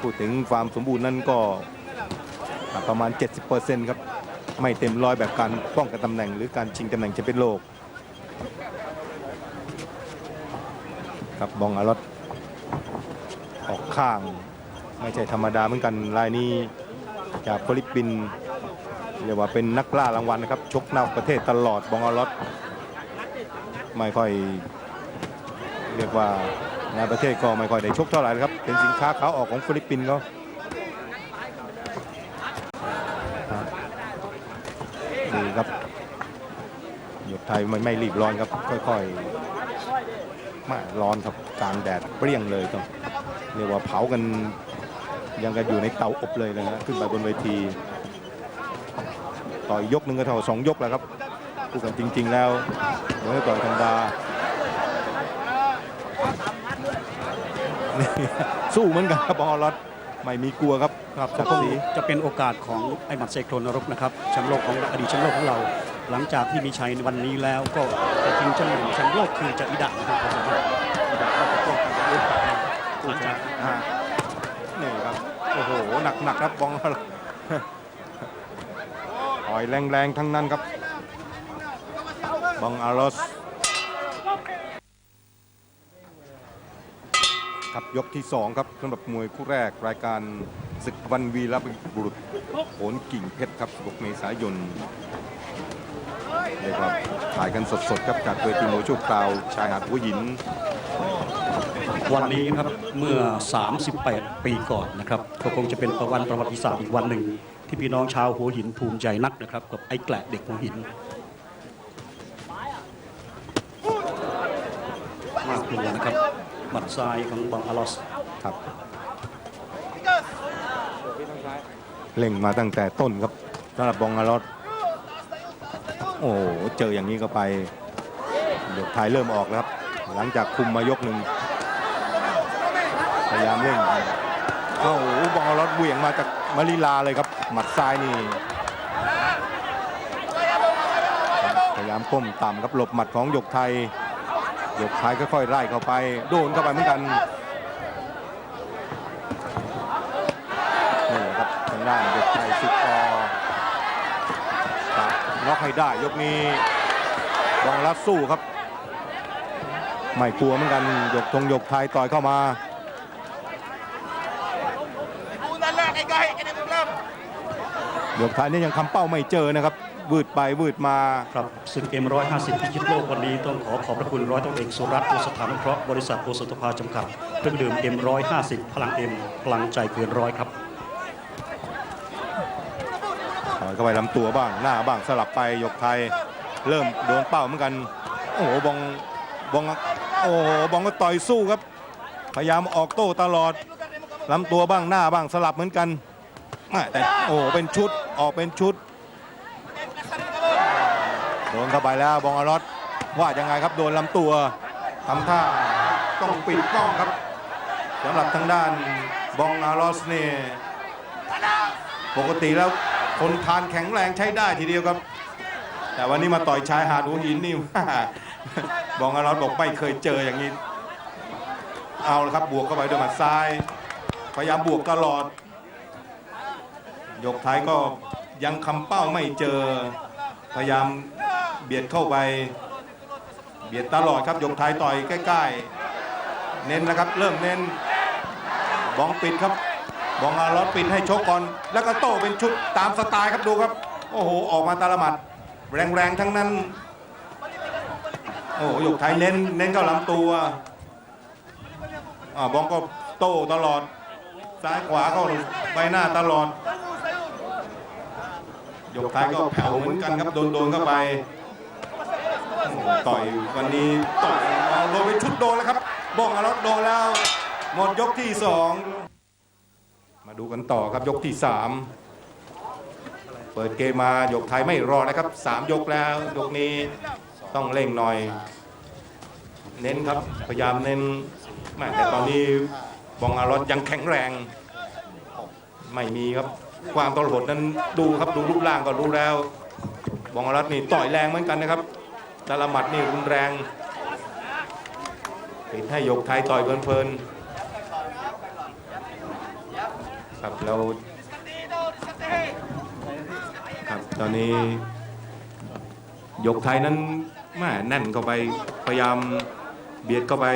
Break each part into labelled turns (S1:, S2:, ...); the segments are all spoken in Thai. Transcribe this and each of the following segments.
S1: พูดถึงความสมบูรณ์นั้นก็ประมาณ 70%ครับ ไม่เต็มร้อยแบบการป้องกันตำแหน่ง หรือการชิงตำแหน่งแชมเปี้ยนโลก ครับบองอารอตออกข้าง ไม่ใช่ธรรมดาเหมือนกันรายนี้จากฟิลิปปินส์เรียกว่าเป็นนักล่ารางวัลนะครับ ชกนอกประเทศตลอดบองอารอตไม่ค่อยเรียกว่า ในประเทศก็ไม่ค่อยได้ชกเท่าไหร่ครับ เป็นสินค้าขาออกของฟิลิปปินส์เขานี่ครับหยกไทยไม่ไม่รีบร้อนครับ ค่อยๆมาร้อนครับกลางแดดเปรี้ยงเลยครับเรียกว่าเผากันยังกันอยู่ในเตาอบเลยนะฮะขึ้นไปบนเวที ต่อยยกหนึ่งก็เท่าสองยกแล้วครับคู่กันจริง ๆ แล้วเดี๋ยวให้ต่อยธรรมดา นี่สู้เหมือนกันครับบอลรอดไม่มีกลัวครับครับ
S2: ก็
S1: ศัก
S2: ค
S1: ดิ์
S2: ง
S1: ศรี
S2: จะเป็นโอกาสของไอ้หมัดเซโครนรกนะครับแชมป์โลกของอดีตแชมป์โลกของเรา หลังจากที่มีชัยในวันนี้แล้วก็จะชิงแชมป์หนึ่งแชมป์โลกคือจะอิดะนะครับผมว่าอิดะก็จะโต้กับรุ่นต่อไปหลังจาก
S1: อ่านี่ครับโอ้โหหนักหนักๆครับบองรอดต่อยแรงๆทั้งนั้นครับบองอารอส ครับยกที่ 2 ครับสำหรับมวยคู่แรกรายการศึกวันวีรบุรุษโหนกิ่งเพชรครับ 16 เมษายนเรียกว่าถ่ายกันสดๆครับจากเวทีมวยชั่วคราวชายหาดหัวหิน
S2: วันนี้ครับเมื่อ 38 ปีก่อนนะครับก็คงจะเป็นประวันประวัติศาสตร์อีกวันหนึ่ง ที่พี่น้องชาวหัวหินภูมิใจนักนะครับ กับไอ้แกละเด็กหัวหินมากกลัวนะครับ หมัดซ้ายของบังอาลอส
S1: ครับเล่งมาตั้งแต่ต้นครับสำหรับบองอารอดโอ้โหเจออย่างนี้ก็ไปเดี๋ยวไทยเริ่มออกแล้วครับ หลังจากคุมมายกหนึ่งพยายามเร่งเอ้าโอ้โหบองอารอดเหวี่ยงมาจากมาริลาเลยครับ หมัดซ้ายนี่พยายามก้มต่ำครับหลบหมัดของหยกไทยห ยกไทยค่อยๆไล่เข้าไป โดนเข้าไปเหมือนกันนี่ครับทางด้านเด็กไทยสุดอตัดน็อกให้ได้ยกนี้บองรัดสู้ครับ ไม่กลัวเหมือนกันยกธงยกไทยต่อยเข้ามายกไทยนี่ยังคำเป้าไม่เจอนะครับ วืดไปวืดมา
S2: ครับศึกเอ็มร้อยห้าสิบพิชิตโลกวันนี้ต้องขอขอบพระคุณร้อยตำรวจเอกสุรัตน์โอสถานเคราะห์บริษัทโอสถภาจำกัดเครื่องดื่มเอ็มร้อยห้าสิบพลังเอ็มพลังใจเกินร้อยครับ
S1: ต่อยเข้าไปลำตัวบ้างหน้าบ้างสลับไปยกไทยเริ่มโดนเป้าเหมือนกัน โอ้โหบองบองโอ้โหบองก็ต่อยสู้ครับ พยายามออกโต้ตลอดลำตัวบ้างหน้าบ้างสลับเหมือนกันแม่แต่โอ้โหเป็นชุดออกเป็นชุด โดนเข้าไปแล้วบองอารอดว่ายังไงครับโดนลำตัวทำท่าต้องปิดกล้องครับสำหรับทางด้านบองอารอสเนี่ยปกติแล้วคนทานแข็งแรงใช้ได้ทีเดียวครับ แต่วันนี้มาต่อยชายหาดหัวหินนี่บองอารอสบอกไม่เคยเจออย่างนี้ เอาละครับบวกเข้าไปด้วยหมัดซ้าย พยายามบวกตลอดยกท้ายก็ยังคำเป้าไม่เจอ พยายาม เบียดเข้าไปเบียดตลอดครับยกท้ายต่อยใกล้ๆ เน้นนะครับ เริ่มเน้นบองปิดครับบองอารอสปิดให้ชกก่อน แล้วก็โต้เป็นชุดตามสไตล์ครับดูครับ โอ้โห ออกมาตาลมัด แรงๆ ทั้งนั้น โอ้โหยกไทยเน้นเน้นเข้าลำตัวอ่าบองก็โต้ตลอด ซ้ายขวาเข้าใบหน้าตลอดยกท้ายก็แผ่วเหมือนกันครับโดนโดนเข้าไป ต่อยวันนี้ต่อยเอาโดนเป็นชุดโดนแล้วครับบ้องอารอสโดนแล้ว หมดยกที่สองมาดูกันต่อครับยกที่สามเปิดเกมมายกไทยไม่รอนะครับสามยกแล้วยกนี้ต้องเร่งหน่อย เน้นครับพยายามเน้นแม่แต่ตอนนี้บองอารอสยังแข็งแรง ไม่มีครับความตลดนั้นดูครับดูรูปร่างก็รู้แล้ว บองอารัตน์นี่ต่อยแรงเหมือนกันนะครับ แต่ละหมัดนี่รุนแรงปิดให้ยกไทยต่อยเพลินๆครับแล้วครับตอนนี้ยกไทยนั้นแม่แน่นเข้าไปพยายามเบียดเข้าไป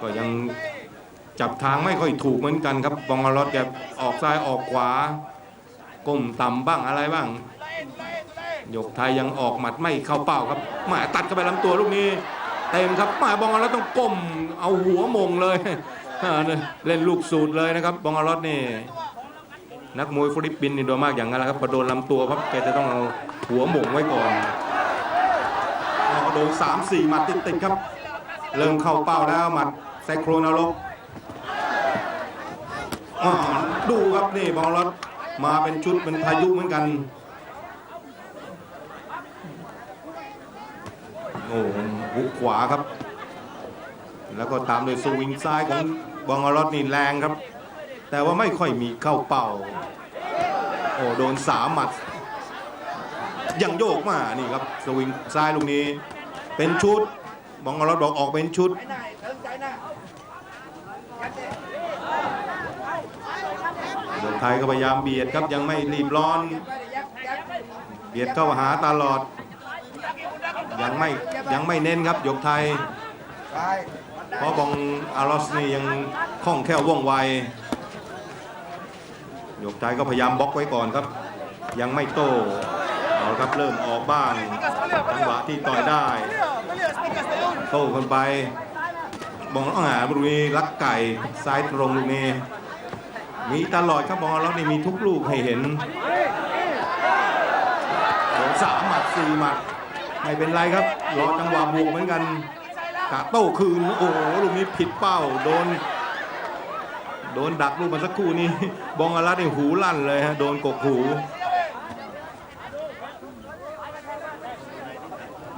S1: ก็ยังจับทางไม่ค่อยถูกเหมือนกันครับบองอลอดแกออกซ้ายออกขวาก้มต่ำบ้างอะไรบ้าง ยกไทยยังออกหมัดไม่เข้าเป้าครับหมาตัดเข้าไปลำตัวลูกนี้ เต็มครับหมาบองอลอดต้องก้มเอาหัวมงเลย เล่นลูกสูตรเลยนะครับบองอลอดนี่นักมวยฟิลิปปินส์นี่โดยมากอย่างนั้นแหละครับพอโดนลำตัวครับแกจะต้องเอาหัวหม่งไว้ก่อนโดนสามสี่หมัดติดๆครับ เริ่มเข้าเป้าแล้วหมัดไซโครนรกอ๋อดูครับนี่บอลรถมาเป็นชุดเป็นพายุเหมือนกัน โอ้หุกขวาครับ แล้วก็ตามด้วยสวิงซ้ายของบองอลอดนี่แรงครับ แต่ว่าไม่ค่อยมีเข้าเป้าโอ้โดนสามหมัด ยังโยกมานี่ครับสวิงซ้ายลูกนี้ เป็นชุดบองอลอดบอกออกเป็นชุดเมืองไทยก็พยายามเบียดครับยังไม่รีบร้อน เบียดเข้าหาตลอด ยังไม่ยังไม่เน้นครับยกไทย เพราะบองอารอสนี่ยังคล่องแคล่วว่องไวยกไทยก็พยายามบล็อกไว้ก่อนครับ ยังไม่โตเอาครับเริ่มออกบ้างจังหวะที่ต่อยได้ โต้กันไปบองอ่าบรูนี้ลักไก่ซ้ายตรงลูกนี้มีตลอดครับบอลแล้วนี่มีทุกลูกให้เห็นสามหมัดสี่หมัด ไม่เป็นไรครับ รอจังหวะบวกเหมือนกันกะโต้คืน โอ้โหลูกนี้ผิดเป้า โดน โดนดักลูกมันสักครู่นี้ บองอารัตนี่หูลั่นเลยฮะ โดนกกหู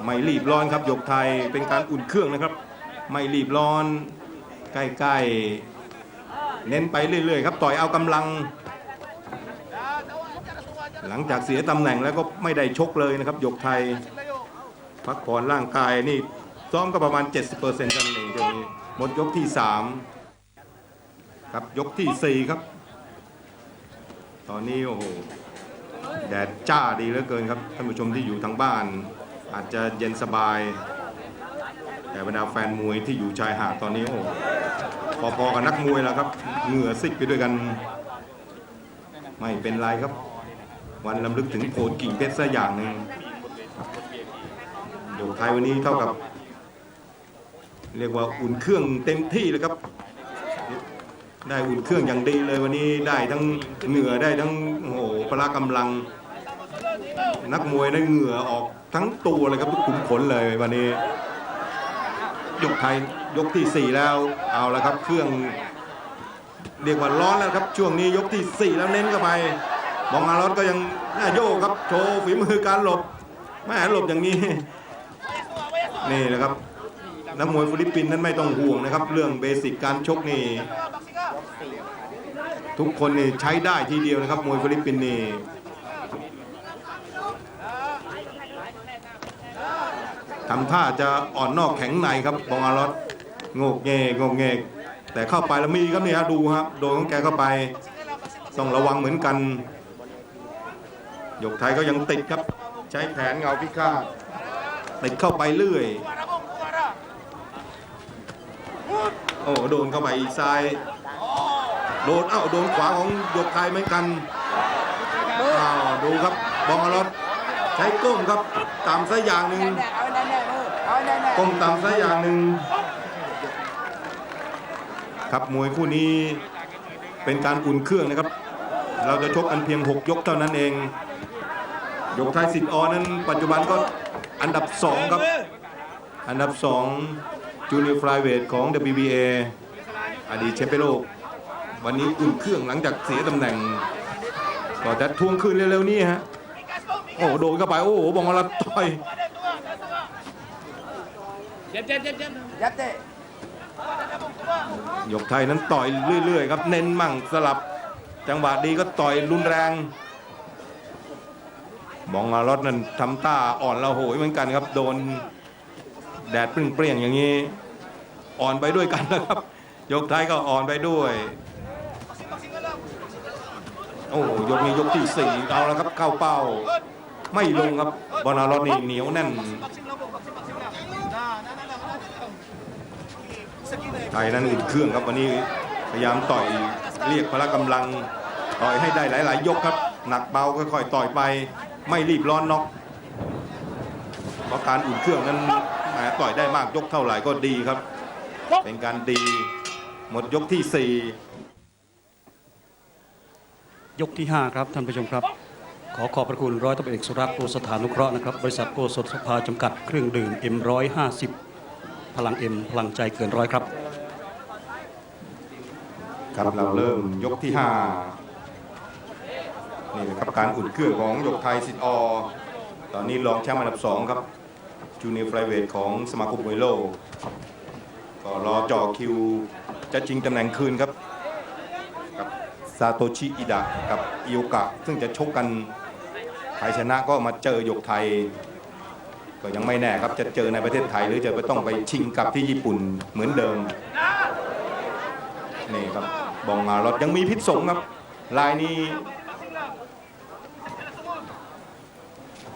S1: ไม่รีบร้อนครับหยกไทย เป็นการอุ่นเครื่องนะครับ ไม่รีบร้อน ใกล้ๆ เน้นไปเรื่อยๆครับ ต่อยเอากำลัง หลังจากเสียตำแหน่งแล้วก็ไม่ได้ชกเลยนะครับหยกไทย พักผ่อนร่างกายนี่ซ้อมก็ประมาณ 70%กันเองเดี๋ยวนี้หมดยกที่ 3 ครับยกทีสี่ 4 ครับ ตอนนี้โอ้โหแดดจ้าดีเหลือเกินครับท่านผู้ชมที่อยู่ทางบ้าน อาจจะเย็นสบาย แต่บรรดาแฟนมวยที่อยู่ชายหาดตอนนี้โอ้โหพอๆกับนักมวยแล้วครับเหงื่อซิกไปด้วยกัน ไม่เป็นไรครับ วันลำลึกถึงโกดกิ่งเพชรสักอย่างหนึ่ง โยกไทยวันนี้เท่ากับ เรียกว่าอุ่นเครื่องเต็มที่เลยครับ ได้อุ่นเครื่องอย่างดีเลยวันนี้ได้ทั้งเหงื่อได้ทั้งโอ้โหพละกำลัง นักมวยได้เหงื่อออกทั้งตัวเลยครับทุกขุมขนเลยวันนี้ ยกไทยยกที่ 4 แล้วเอาละครับเครื่องเรียกว่าร้อนแล้วครับช่วงนี้ยกที่ 4 แล้วเน้นเข้าไปมองมารถก็ยังน่าโยกครับโชว์ฝีมือการหลบแม่หลบอย่างนี้ นี่แหละครับนักมวยฟิลิปปินส์นั้นไม่ต้องห่วงนะครับ เรื่องเบสิกการชกนี่ ทุกคนนี่ใช้ได้ทีเดียวนะครับมวยฟิลิปปินส์นี่ทำท่าจะอ่อนนอกแข็งในครับบองอารอสโงกเงกงกเงกแต่เข้าไปแล้วมีครับเนี่ยดูครับโดนของแกเข้าไป ต้องระวังเหมือนกันยกไทยก็ยังติดครับ ใช้แผนเงาพิฆาต ติดเข้าไปเรื่อย โอ้โดนเข้าไปอีกซ้าย โดนเอ้าโดนขวาของหยกไทยเหมือนกันอ้าวดูครับบองอารอสใช้ก้มครับตามซะอย่างหนึ่งก้มต่ำซะอย่างหนึ่งครับมวยคู่นี้เป็นการอุ่นเครื่องนะครับ เราจะชกกันเพียง 6 ยกเท่านั้นเองยกไทยสิทธิ์ออนั้นปัจจุบันก็ อันดับ 2 ครับ อันดับ 2 จูเนียร์ฟลายเวทของ WBA อดีตแชมป์โลก วันนี้อุ่นเครื่องหลังจากเสียตำแหน่ง ก็จะทวงคืนเร็วๆนี้ฮะ โอ้โหโดนเข้าไป โอ้โหบองมาละต่อยยกไทยนั้นต่อยเรื่อยๆครับ เน้นมั่งสลับ จังหวะดีก็ต่อยรุนแรง มองอารอดนั้นทำตาอ่อนละโหยเหมือนกันครับ โดนแดดเปรี้ยงๆอย่างนี้ อ่อนไปด้วยกันนะครับ ยกท้ายก็อ่อนไปด้วย โอ้ยกนี้ยกที่สี่เอาแล้วครับเข้าเป้า ไม่ลงครับบอลนารอดนี่เหนียวแน่นไทยนั้นอุ่นเครื่องครับวันนี้พยายามต่อยเรียกพละกำลัง ต่อยให้ได้หลาย ๆ ยกครับ หนักเบาค่อยๆต่อยไป ไม่รีบร้อนน็อกเพราะการอุ่นเครื่องนั้นแหมต่อยได้มากยกเท่าไหร่ก็ดีครับ เป็นการดี หมดยกที่สี่
S2: ยกที่ห้าครับท่านผู้ชมครับ ขอขอบพระคุณร้อยตำรวจเอกสุรักษ์โอสถานุเคราะห์นะครับ บริษัทโอสถสภาจำกัดเครื่องดื่มเอ็
S3: มร้อยห้าสิบ
S2: พลังเอ็มพลังใจเกินร้อยครับ
S1: ครับเราเริ่มยกที่ห้า นี่เลครับการอุ่นเครื่องของหยกไทยสิทอตอนนี้รองแชมป์อันดับสองครับจูเนียร์ไฟเวทของสมาคมมวยโลกก็รอจ่อคิวจะชิงตำแหน่งคืนครับกับซาโตชิอิดะกับอิโอกะ ซึ่งจะชกกันใครชนะก็มาเจอหยกไทย ก็ยังไม่แน่ครับจะเจอในประเทศไทย หรือจะไปต้องไปชิงกับที่ญี่ปุ่นเหมือนเดิมนี่ครับบองมารอดยังมีพิษสงครับลายนี้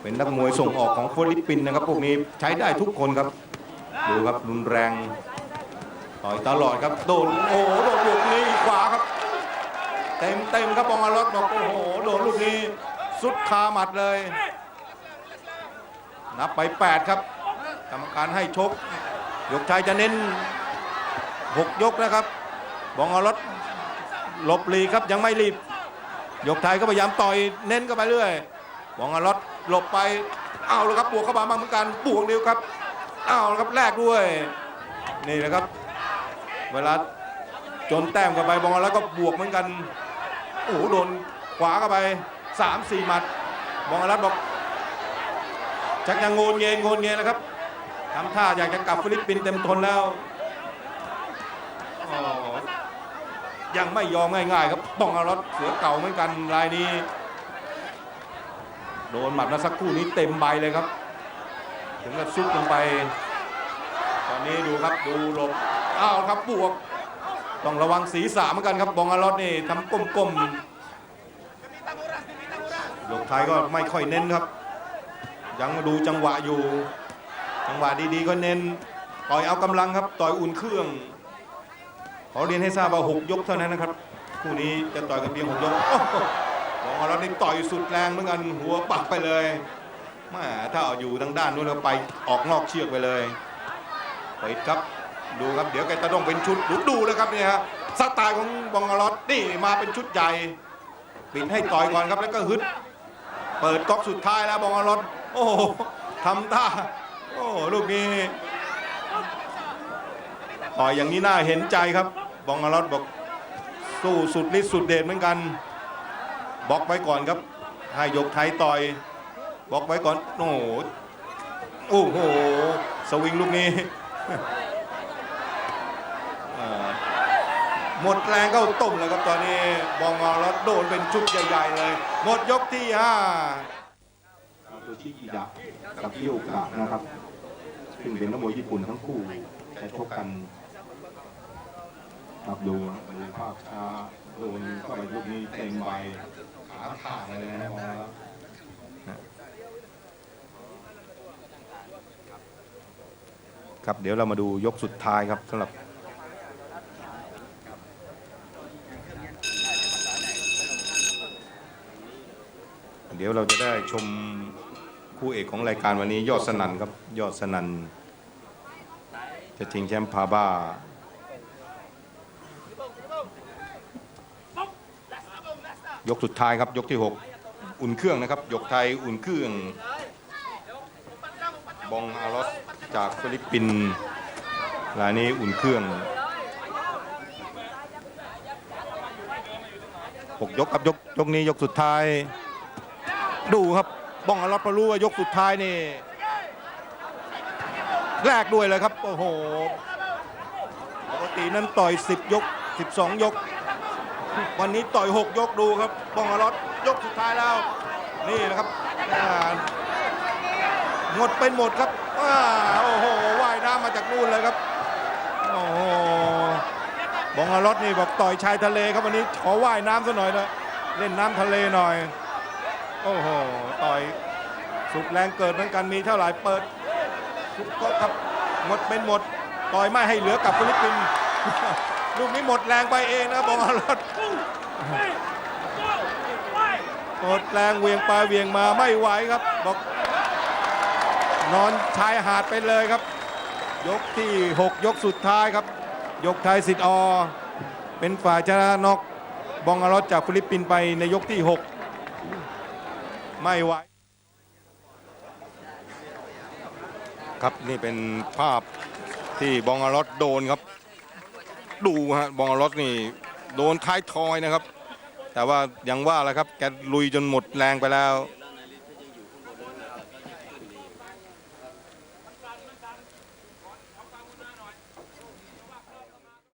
S1: เป็นนักมวยส่งออกของฟิลิปปินส์นะครับพวกนี้ใช้ได้ทุกคนครับ ดูครับรุนแรงต่อยตลอดครับโดนโอ้โหโดนลูกนี้ขวาครับ เต็มเต็มครับบองอารถบอกโอ้โหโดนลูกนี้สุดคาหมัดเลย นับไป 8 ครับกรรมการให้ชก ยกชายจะเน้น 6 ยกนะครับบองอารถหลบหลีครับยังไม่รีบ ยกไทยก็พยายามต่อยเน้นเข้าไปเรื่อย บองอารถหลบไปเอาเลยครับบวกเข้ามาบ้างเหมือนกันบวกเดียวครับเอาละครับแลกด้วย นี่นะครับ เวลาจนแต้มเข้าไปบองอารถก็บวกเหมือนกันโอ้โหโดนขวาเข้าไปสามสี่หมัด บองอารถบอกชักยังโงนเงนโงนเงนนะครับทำท่าอยากจะกลับฟิลิปปินส์เต็มทนแล้วยังไม่ยอมง่ายๆครับป้องอารถเสือเก่าเหมือนกันรายนี้ โดนหมัดมาสักคู่นี้เต็มใบเลยครับ ถึงกับซุดลงไป ตอนนี้ดูครับดูหลบอ้าวครับบวก ต้องระวังศีรษะเหมือนกันครับบองอารถนี่ทำก้มๆยกท้ายก็ไม่ค่อยเน้นครับ ยังมาดูจังหวะอยู่ จังหวะดีๆก็เน้น ต่อยเอากำลังครับ ต่อยอุ่นเครื่อง ขอเรียนให้ทราบว่า 6 ยกเท่านั้นนะครับ คู่นี้จะต่อยกันเพียง 6 ยก โอ้โหบอกว่าเราได้ต่อยสุดแรงเหมือนกันหัวปักไปเลยแม่ถ้าเอาอยู่ทางด้านนู้นเราไปออกนอกเชือกไปเลยปิดครับดูครับเดี๋ยวแกจะต้องเป็นชุดดูดูเลยครับเนี่ยฮะสไตล์ของบองอลอตนี่มาเป็นชุดใหญ่ปิดให้ต่อยก่อนครับแล้วก็ฮึด เปิดก๊อกสุดท้ายแล้วบองอลอตโอ้ทำท่าโอ้ลูกนี้ต่อยอย่างนี้น่าเห็นใจครับ บองอลอดบอกสู้สุดฤทธิ์สุดเดชเหมือนกัน บล็อกไว้ก่อนครับให้ยกไทยต่อยบล็อกไว้ก่อนโอ้โหโอ้โหสวิงลูกนี้หมดแรงเข้าต้มเลยครับตอนนี้บองอลอดโดนเป็นชุดใหญ่ๆเลย หมดยกที่ห้าตัวชิอิดะกับอิโอกะนะครับซึ่งเป็นนักมวยญี่ปุ่นทั้งคู่จะชกกันครับดูดูภาพช้าโดนเข้าไปลูกนี้เต็มใบ ขาขาดเลยนะมองแล้วครับเดี๋ยวเรามาดูยกสุดท้ายครับสำหรับเดี๋ยวเราจะได้ชมคู่เอกของรายการวันนี้ยอดสนันครับยอดสนันจะชิงแชมป์พาบ้า ยกสุดท้ายครับยกที่ 6 อุ่นเครื่องนะครับ ยกไทยอุ่นเครื่อง บองอารอสจากฟิลิปปินส์รายนี้อุ่นเครื่อง6ยกครับยกยกนี้ยกสุดท้าย ดูครับบองอารอสพอรู้ว่ายกสุดท้ายนี่แรกด้วยเลยครับ โอ้โหปกตินั้นต่อย 10 ยก 12 ยก วันนี้ต่อย 6 ยกดูครับบองอารอสยกสุดท้ายแล้ว นี่นะครับอ่าหมดเป็นหมดครับโอ้โหว่ายน้ำมาจากนู่นเลยครับโอ้โหบองอารถนี่บอกต่อยชายทะเลครับวันนี้ขอว่ายน้ำซะหน่อยนะเล่นน้ำทะเลหน่อย โอ้โหต่อยสุกแรงเกิดเหมือนกันมีเท่าไหร่เปิดทุกก็ครับหมดเป็นหมด ต่อยไม่ให้เหลือกับฟิลิปปินส์ลูกนี้หมดแรงไปเองนะบองอารถ หมดแรงเวียงไปเวียงมาไม่ไหวครับ บอก นอนชายหาดไปเลยครับ ยกที่ 6 ยกสุดท้ายครับ ยกไทยสิทธิ์อเป็นฝ่ายชนะนอกบองอารอสจากฟิลิปปินส์ไปในยกที่ 6 ไม่ไหวครับนี่เป็นภาพที่บองอารอสโดนครับ ดูฮะบองอารอสนี่โดนท้ายทอยนะครับ แต่ว่ายังว่าแล้วครับแกลุยจนหมดแรงไปแล้ว